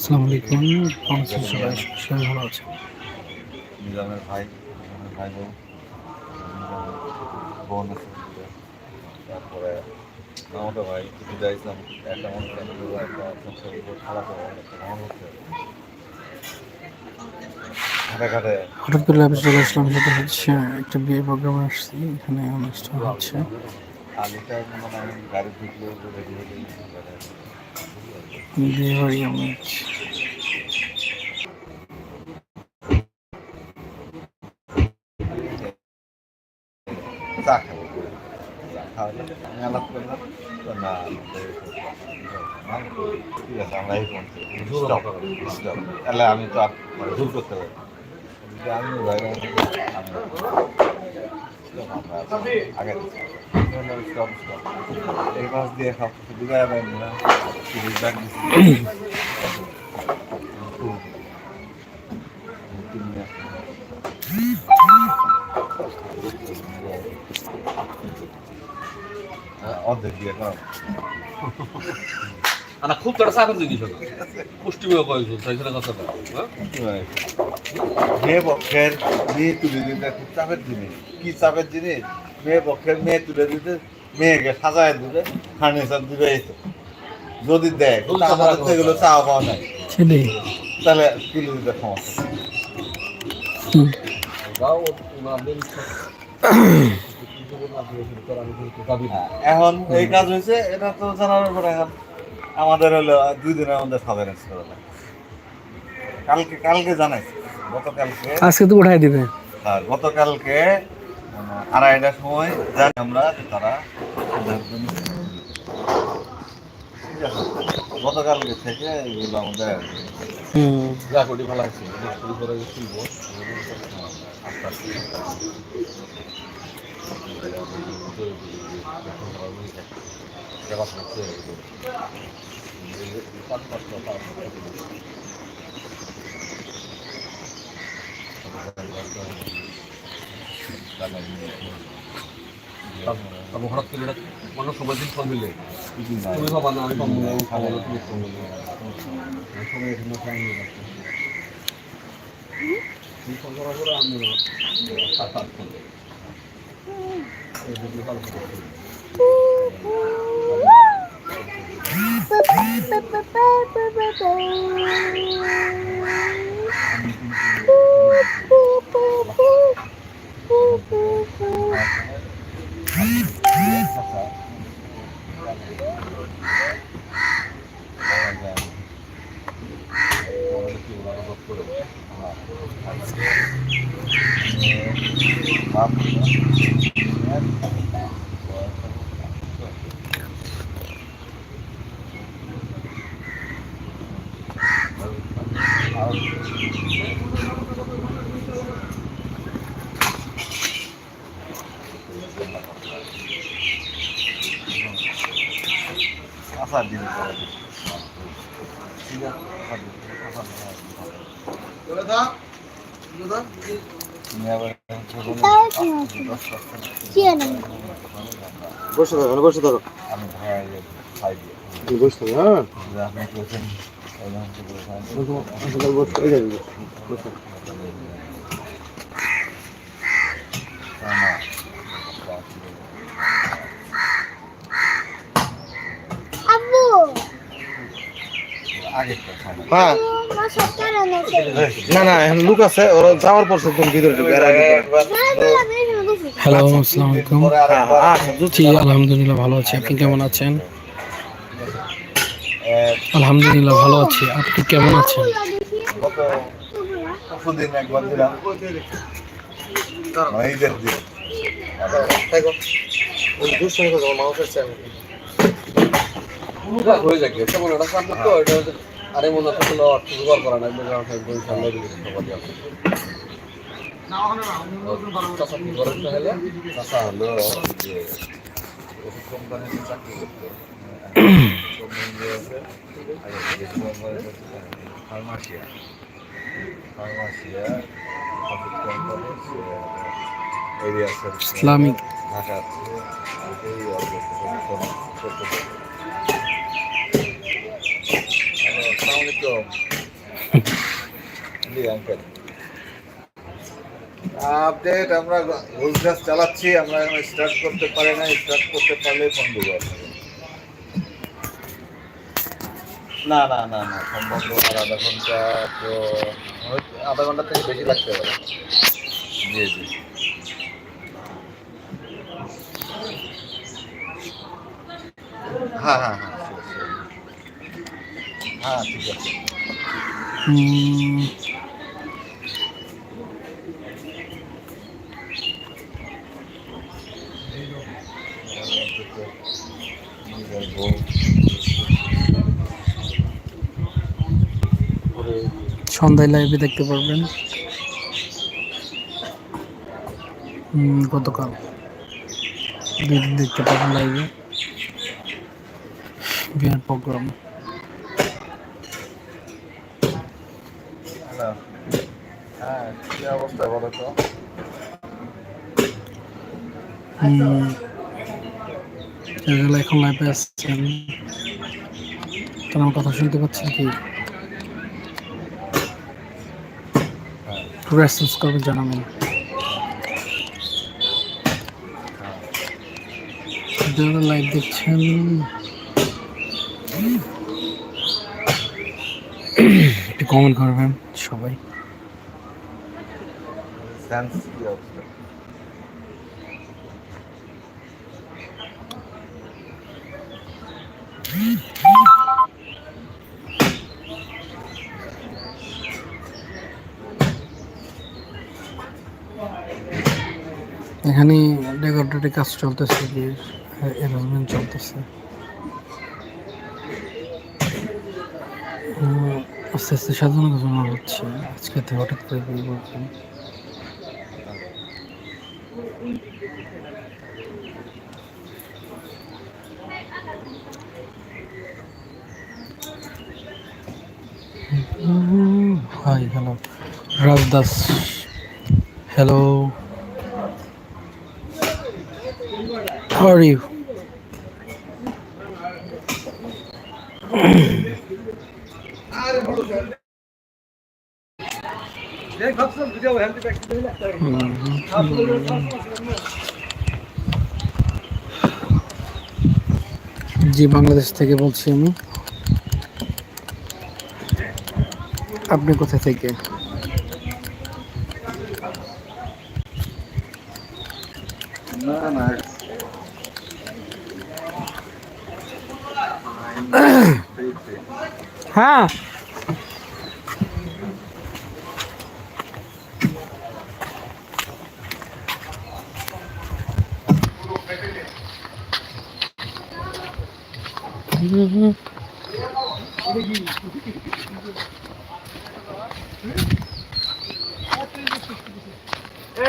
আসসালামু আলাইকুম। সবাই? সবাই ভালো আছে নিজামের ভাই ভাই বোন বোন আছে। তারপরে আমাদের ভাই বিদায় ইসলাম একটা খারাপ হচ্ছে হঠাৎ করে লাইভে চলে আসলাম হচ্ছে একটা বিয়ে প্রোগ্রামে আসছি এখানে অনুষ্ঠান হচ্ছে। আলুটা মানে গাড়ি রেডি চা খাওয়ালে আমি তো আর মানে ভুল করতে পারি আমি আগে এই মাস দিয়ে খাও বিদায় অর্ধেক খুব তাড়া চাকর জিনিস হলো পুষ্টিময় কয়েকজন তাই সেটা কথা হ্যাঁ? মেয়ে পক্ষের মেয়ে তুলে দিতে খুব চাপের জিনিস কি চাপের জিনিস মেয়ে পক্ষের মেয়ে তুলে দিতে মেয়েকে সাজায় দিবে ফার্নিচার দিবে এই যদি দেয় কিন্তু আমাদের তো এগুলো চাওয়া পাওয়া নাই। তাহলে তুলে দিতে সমস্যা এখন এই কাজ হয়েছে এটা তো জানার পরে এখন আমাদের হলো দুই দিনের মধ্যে দেয়। কালকে কালকে জানাইছে গতকালকে আজকে তো উঠাই দিবে। আর গতকালকে আড়াইটার সময় জানি আমরা তারা সিদ্ধান্ত নিচ্ছে। ঠিক আছে গতকালকে থেকে এগুলো আমাদের করি ভালো আছে। শুরু করে শুনব আস্তে আস্তে তারপর মানুষ সময় দিন ফোন দিলে। তুমি ভাবা না, আমি পাবো না, আমি খাব তুমি ফোন দিলে। সময় এখানে ফোন দিলে তুমি ফোন করার পরে আমি সাত আট ফোন দিই এই ভিডিও কল করে আসার দিন করে দিই। ঠিক আছে, আসার দিন, আসার দিন, আসার দিন। তুমি আবার দশ বসে থাকো বসে থাকো আমি বসে থাকো হ্যাঁ বসে বসে না, আব্বু আগেরটা খাব। হ্যাঁ। না না এখন লোক আছে ওরা যাওয়ার পর ভিতরে ঢুকে আর আগে হ্যালো আসসালামু আলাইকুম। পরে আরেকবার আচ্ছা জি আলহামদুলিল্লাহ ভালো আছি। আপনি কেমন আছেন? আলহামদুলিল্লাহ ভালো আছি। আপনি কেমন আছেন? গত হয়ে এটা সামনে তো এটা হচ্ছে আরে মনে হচ্ছে তো অর্থ জোগাড় করা নাই বলে আমাকে বই সামনে দিকে খবর দেওয়া চাষা কি করে হলে চাষা হলো যে ওষুধ কোম্পানিতে চাকরি করতো কোম্পানি আছে ফার্মাসিয়া ফার্মাসিয়া ওষুধ কোম্পানি এরিয়া ইসলামিক ঢাকা আছে এই অর্থ করতে পারে আসসালামু আলাইকুম জি আঙ্কেল আপডেট আমরা ঘোষ চালাচ্ছি আমরা এখন স্টার্ট করতে পারি না স্টার্ট করতে পারলে ফোন দেবো। না না না না সম্ভব আর আধা ঘণ্টা তো আধা ঘণ্টা থেকে বেশি লাগতে পারে। জি জি। হ্যাঁ হ্যাঁ হ্যাঁ. হ্যাঁ সন্ধ্যায় লাইভে দেখতে পারবেন। গতকাল দেখতে পাবেন লাইভে বিয়ার প্রোগ্রাম হ্যালো হ্যাঁ কি অবস্থা বলো তো যারা এখন লাইভে আসছেন তারা আমার কথা শুনতে পাচ্ছেন কি? রেসপন্স করবেন জানাবেন যারা লাইভ দেখছেন। একটু কমেন্ট করবেন সবাই। এখানে ডেকোরেটরের কাজ চলতেছে অ্যারেঞ্জমেন্ট চলতেছে। আস্তে আস্তে সাজানো গোছানো হচ্ছে। আজকে তো হঠাৎ করে বলছেন hi hello Raj Das hello are you? জি বাংলাদেশ থেকে বলছি আমি। আপনি কোথা থেকে? না না হ্যাঁ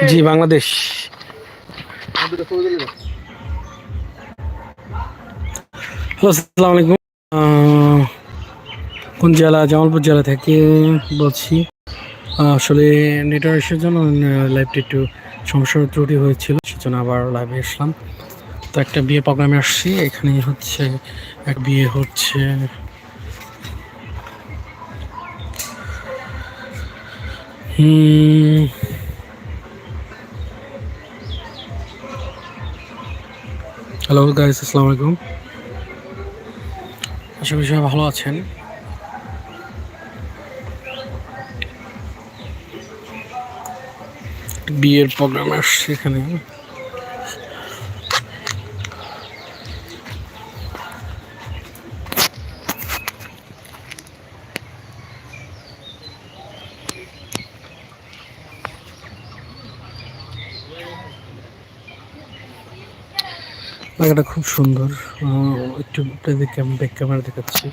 জি বাংলাদেশ। হ্যালো আসসালামু আলাইকুম। আহ, কোন জেলা? জামালপুর জেলা থেকে বলছি। আসলে নেটওয়ার্কের জন্য লাইভটা একটু সমস্যা ত্রুটি হয়েছিল, সেজন্য আবার লাইভে আসলাম। তো একটা বিয়ে প্রোগ্রামে আসছি এখানে হচ্ছে, এক বিয়ে হচ্ছে। হ্যালো গাইস আসসালামু আলাইকুম। আশা করি সবাই ভালো আছেন। বিয়ের প্রোগ্রাম আসছে এখানে। জায়গাটা খুব সুন্দর। একটু একটু আমি ব্যাক ক্যামেরা দেখাচ্ছি।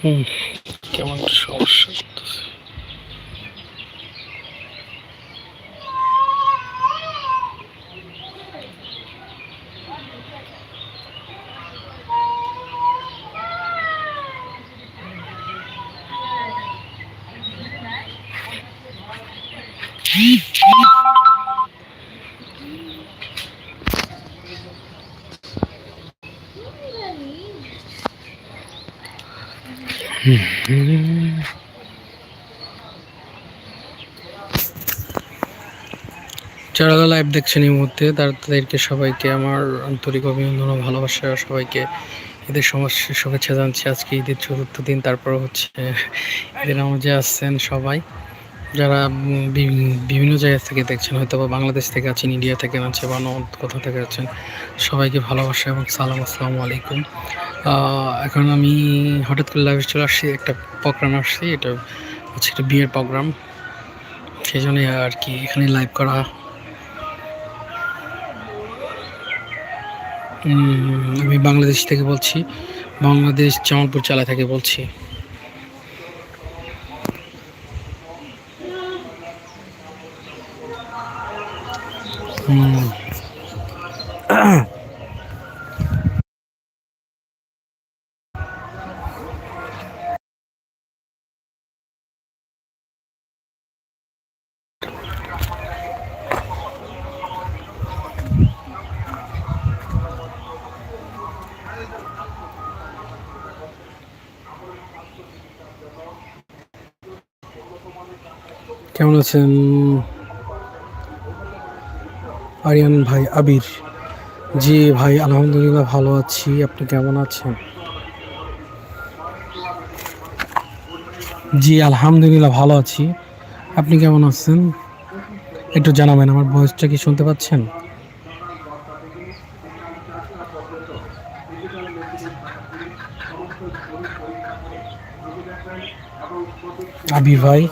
হুম কেমন সমস্যা। যারা লাইভ দেখছেন এই মুহূর্তে, তার- তাদেরকে সবাইকে আমার আন্তরিক অভিনন্দন ও ভালোবাসা। সবাইকে ঈদের সমস্যা শুভেচ্ছা জানছি আজকে ঈদের চতুর্থ দিন, তারপর হচ্ছে ঈদের নামাজে আসছেন সবাই। যারা বিভিন্ন জায়গা থেকে দেখছেন হয়তো বা বাংলাদেশ থেকে আছেন, ইন্ডিয়া থেকে আছেন, বা অন্য কোথা থেকে আছেন, সবাইকে ভালোবাসা এবং সালাম, আসসালামু আলাইকুম। এখন আমি হঠাৎ করে লাইভে চলে আসছি, একটা প্রোগ্রাম আসছি, এটা হচ্ছে একটা বিয়ের প্রোগ্রাম সেই জন্য আর কি এখানে লাইভ করা আমি বাংলাদেশ থেকে বলছি বাংলাদেশ জামালপুর চালা থেকে বলছি হুম। কেমন আছেন? আরিয়ান ভাই, আবির। জি ভাই, আলহামদুলিল্লাহ ভালো আছি। আপনি কেমন আছেন? জি, আলহামদুলিল্লাহ ভালো আছি। আপনি কেমন আছেন? একটু জানাবেন, আমার ভয়েসটা কি শুনতে পাচ্ছেন? আবির ভাই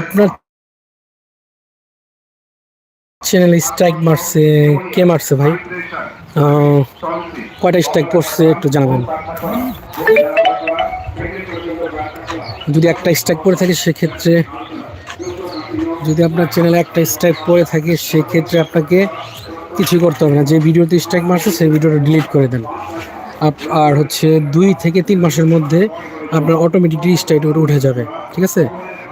আপনার চ্যানেলে স্ট্রাইক মারছে, কে মারছে ভাই? কয়টা স্ট্রাইক পড়ছে একটু জানাবেন। যদি একটা স্ট্রাইক পড়ে থাকে, সেক্ষেত্রে যদি আপনার চ্যানেলে একটা স্ট্রাইক পড়ে থাকে, সেক্ষেত্রে আপনাকে কিছু করতে হবে না। যে ভিডিওতে স্ট্রাইক মারছে, সেই ভিডিওটা ডিলিট করে দেন। আর হচ্ছে দুই থেকে তিন মাসের মধ্যে আপনার অটোমেটিকলি স্ট্রাইক উঠে যাবে, ঠিক আছে?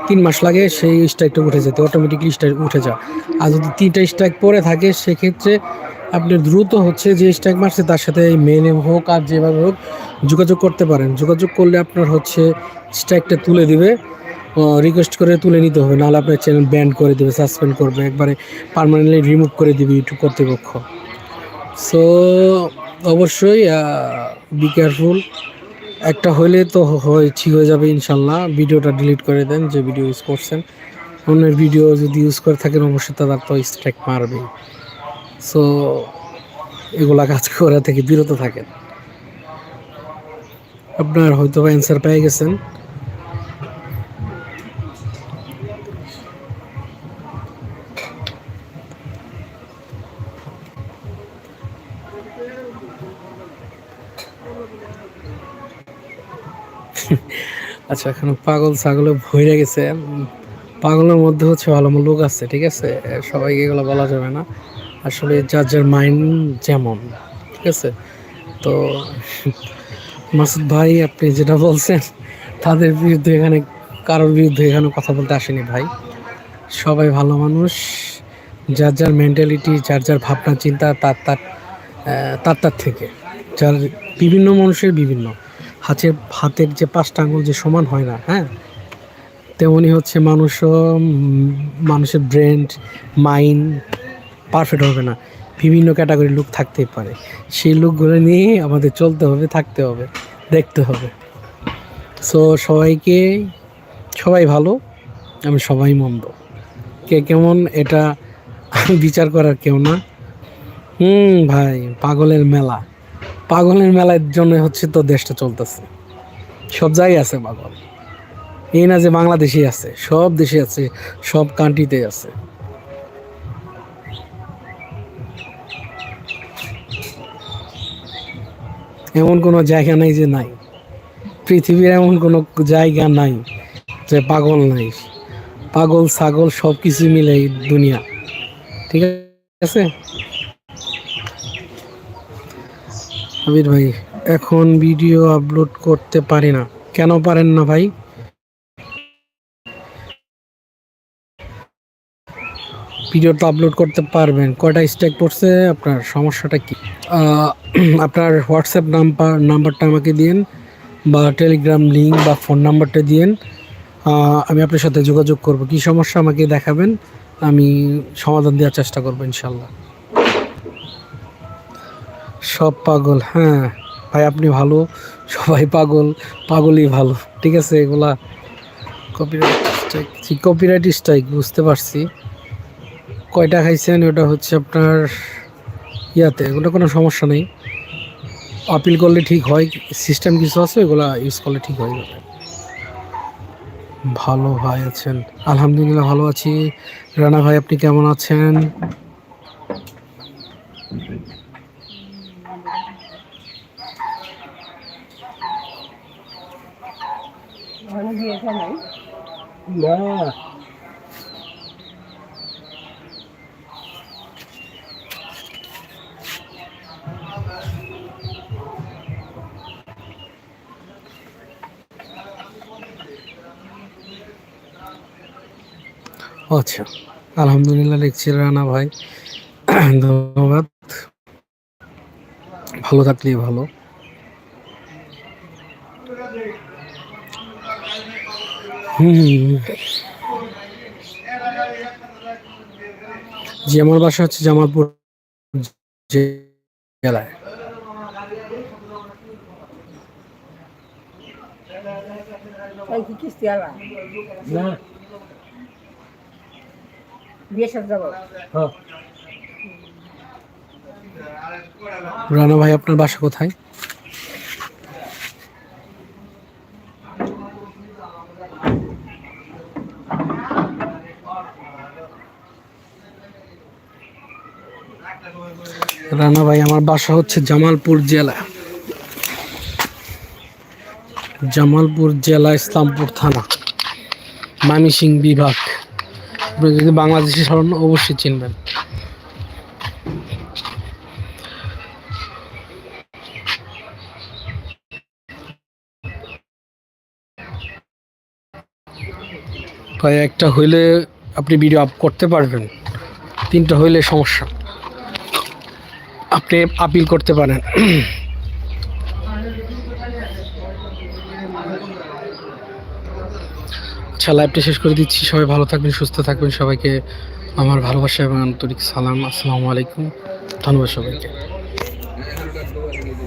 তিন মাস লাগে সেই স্ট্রাইকটা উঠে যেতে অটোমেটিকলি স্ট্রাইক উঠে যায় আর যদি তিনটা স্ট্রাইক পরে থাকে, সেক্ষেত্রে আপনি দ্রুত হচ্ছে যে স্ট্রাইক মারছে, তার সাথে মেনে হোক আর যেভাবে হোক যোগাযোগ করতে পারেন। যোগাযোগ করলে আপনার হচ্ছে স্ট্রাইকটা তুলে দিবে। রিকোয়েস্ট করে তুলে নিতে হবে, নাহলে আপনার চ্যানেল ব্যান করে দেবে সাসপেন্ড করবে, একবারে পার্মানেন্টলি রিমুভ করে দিবে ইউটিউব কর্তৃপক্ষ। সো অবশ্যই বি কেয়ারফুল একটা হইলে তো হয়, ঠিক হয়ে যাবে ইনশাল্লাহ। ভিডিওটা ডিলিট করে দেন, যে ভিডিও ইউজ করছেন। অন্যের ভিডিও যদি ইউজ করে থাকেন, অবশ্যই তারা তো স্ট্রাইক মারবেই। সো এগুলা কাজ করা থেকে বিরত থাকেন। আপনার হয়তো বা অ্যান্সার পেয়ে গেছেন। আচ্ছা এখন পাগল ছাগলে ভরে গেছে। পাগলের মধ্যে হচ্ছে ভালো লোক আছে, ঠিক আছে? সবাইকে এগুলো বলা যাবে না। আসলে যার যার মাইন্ড যেমন, ঠিক আছে? তো মাসুদ ভাই, আপনি যেটা বলছেন, তাদের বিরুদ্ধে এখানে কারোর বিরুদ্ধে এখানে কথা বলতে আসেনি ভাই। সবাই ভালো মানুষ। যার যার মেন্টালিটি যার যার ভাবনা, চিন্তা, তার তার তার তার থেকে। যার বিভিন্ন মানুষের বিভিন্ন। হাতের হাতের যে পাঁচটা আঙুল যে সমান হয় না হ্যাঁ? তেমনি হচ্ছে মানুষও মানুষের ব্রেন মাইন্ড পারফেক্ট হবে না। বিভিন্ন ক্যাটাগরির লোক থাকতেই পারে। সেই লোকগুলো নিয়ে আমাদের চলতে হবে, থাকতে হবে, দেখতে হবে। সো সবাইকে, সবাই ভালো, আমি সবাই মন্দ। কে কেমন, এটা বিচার করার কেউ না। হুম, ভাই, পাগলের মেলা। পাগলের মেলার জন্য হচ্ছে তো দেশটা চলতেছে। সব জায়গায় আছে পাগল। এই না যে বাংলাদেশে আছে, সব দেশে আছে, সব কান্ট্রিতে আছে। এমন কোনো জায়গা নাই যে নাই। পৃথিবীর এমন কোনো জায়গা নাই যে পাগল নাই। পাগল, ছাগল সব কিছু মিলে দুনিয়া। ঠিক আছে? আবির ভাই, এখন ভিডিও আপলোড করতে পারি না। কেন পারেন না ভাই? ভিডিও তো আপলোড করতে পারবেন। কয়টা স্ট্রাইক পড়ছে? আপনার সমস্যাটা কি? আপনার হোয়াটসঅ্যাপ নাম্বার নাম্বারটা আমাকে দিন বা টেলিগ্রাম লিঙ্ক বা ফোন নাম্বারটা দিন আমি আপনার সাথে যোগাযোগ করব। কি সমস্যা আমাকে দেখাবেন? আমি সমাধান দেওয়ার চেষ্টা করব ইনশাল্লাহ সব পাগল হ্যাঁ। ভাই, আপনি ভালো, সবাই পাগল, পাগলই ভালো, ঠিক আছে? এগুলা কপিরাইট স্ট্রাইক কপিরাইট স্ট্রাইক বুঝতে পারছি। কয়টা খাইছেন? ওটা হচ্ছে আপনার ইয়াতে, ওটা কোনো সমস্যা নেই। আপিল করলে ঠিক হয় সিস্টেম কিছু আছে, ওগুলা ইউজ করলে ঠিক হয়ে ভালো ভাই আছেন, আলহামদুলিল্লাহ ভালো আছি। রানা ভাই, আপনি কেমন আছেন? আচ্ছা আলহামদুলিল্লাহ লিখছি রানা ভাই। ধন্যবাদ। ভালো থাকলেই ভালো। জি আমার বাসা হচ্ছে জামালপুর জেলায়। যাব? রানা ভাই আপনার বাসা কোথায়? রানা ভাই, আমার বাসা হচ্ছে জামালপুর জেলা। জামালপুর জেলা ইসলামপুর থানা, মানিসিং বিভাগ। আপনি যদি বাংলাদেশি স্মরণ অবশ্যই চিনবেন। তাই একটা হইলে আপনি ভিডিও আপ করতে পারবেন। তিনটা হইলে সমস্যা। আপনি আপিল করতে পারেন। আচ্ছা লাইভটা শেষ করে দিচ্ছি। সবাই ভালো থাকবেন, সুস্থ থাকবেন। সবাইকে আমার ভালোবাসা এবং আন্তরিক সালাম। আসসালামু আলাইকুম। ধন্যবাদ সবাইকে।